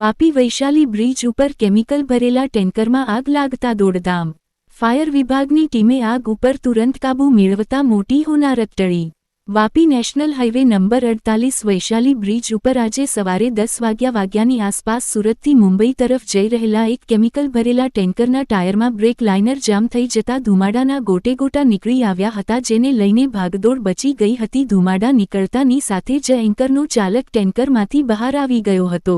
Vapi Vaishali bridge ઉપર chemical ભરેલા ટેન્કરમાં આગ લાગતા દોડધામ. ફાયર વિભાગની ટીમે આગ ઉપર તુરંત કાબૂ મેળવતા મોટી હોનારત ટળી. વાપી નેશનલ હાઇવે નંબર અડતાલીસ વૈશાલી બ્રિજ ઉપર આજે સવારે દસ વાગ્યા વાગ્યાની આસપાસ સુરતથી મુંબઈ તરફ જઈ રહેલા એક કેમિકલ ભરેલા ટેન્કરના ટાયરમાં બ્રેક લાઇનર જામ થઈ જતા ધુમાડાના ગોટેગોટા નીકળી આવ્યા હતા, જેને લઈને ભાગદોડ બચી ગઈ હતી. ધુમાડા નીકળતાની સાથે જ એન્કરનો ચાલક ટેન્કરમાંથી બહાર આવી ગયો હતો.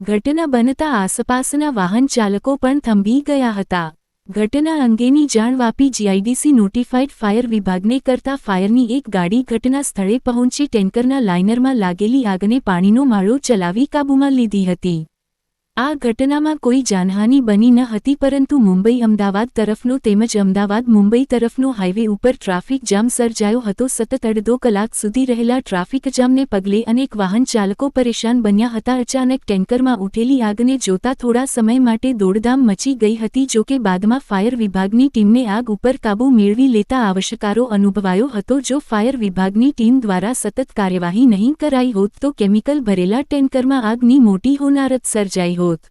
ઘટના બનતા આસપાસના વાહન ચાલકો પણ થંભી ગયા હતા. ઘટના અંગેની જાણ વાપી જીઆઈડીસી નોટિફાઈડ ફાયર વિભાગને કરતા ફાયરની એક ગાડી ઘટના સ્થળે પહોંચી ટેન્કરના લાઇનરમાં લાગેલી આગને પાણીનો માળો ચલાવી કાબૂમાં લીધી હતી. આ ઘટનામાં કોઈ જાનહાની બની ન હતી, પરંતુ મુંબઈ અમદાવાદ તરફનો તેમજ અમદાવાદ મુંબઈ તરફનો હાઇવે ઉપર ટ્રાફિક જામ સર્જાયો હતો. સતત અડધો કલાક સુધી રહેલા ટ્રાફિક જામને પગલે અનેક વાહન ચાલકો પરેશાન બન્યા હતા. અચાનક ટેન્કરમાં ઉઠેલી આગને જોતા થોડા સમય માટે દોડધામ મચી ગઈ હતી જોકે બાદમાં ફાયર વિભાગની ટીમને આગ ઉપર કાબૂ મેળવી લેતા આવશ્યકારો અનુભવાયો હતો. જો ફાયર વિભાગની ટીમ દ્વારા સતત કાર્યવાહી નહીં કરાઈ હોત, તો કેમિકલ ભરેલા ટેન્કરમાં આગની મોટી હોનારત સર્જાઈ હોત. год.